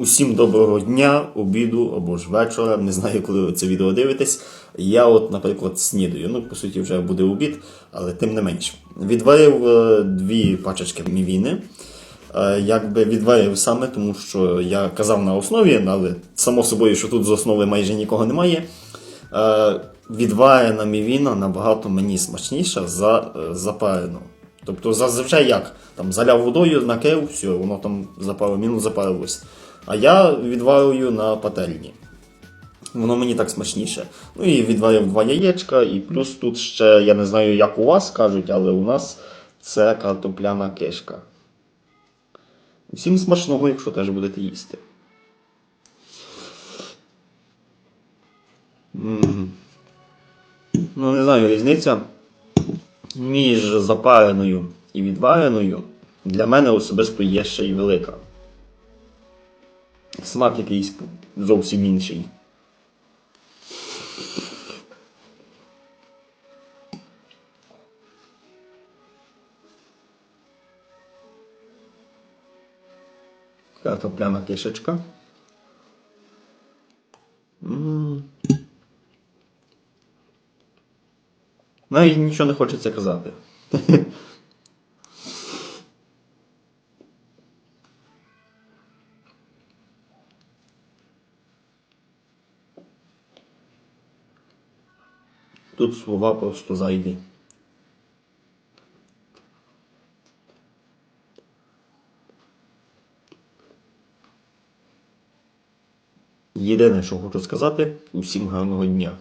Усім доброго дня, обіду або ж вечора. Не знаю, коли ви це відео дивитесь. Я, от, наприклад, снідаю. Ну, по суті, вже буде обід, але тим не менш. Відварив е, дві пачечки мівіни. Е, Якби відварив саме, тому що я казав на основі, але само собою, що тут з основи майже нікого немає. Е, Відварена мівіна набагато мені смачніша за запарену. Тобто зазвичай як? Там заляв водою, накрив, все, воно там за пару мінут запарилось. А я відварюю на пательні. Воно мені так смачніше. Ну і відварив два яєчка, і плюс тут ще, я не знаю, як у вас кажуть, але у нас це картопляна кишка. Всім смачного, якщо теж будете їсти. Ну, не знаю, різниця між запареною і відвареною для мене особисто є ще й велика. Смак якийсь зовсім інший. Картопляна кишечка. М. Навіть нічого не хочеться казати. Тут слова просто зайві. Єдине, що хочу сказати, усім гарного дня.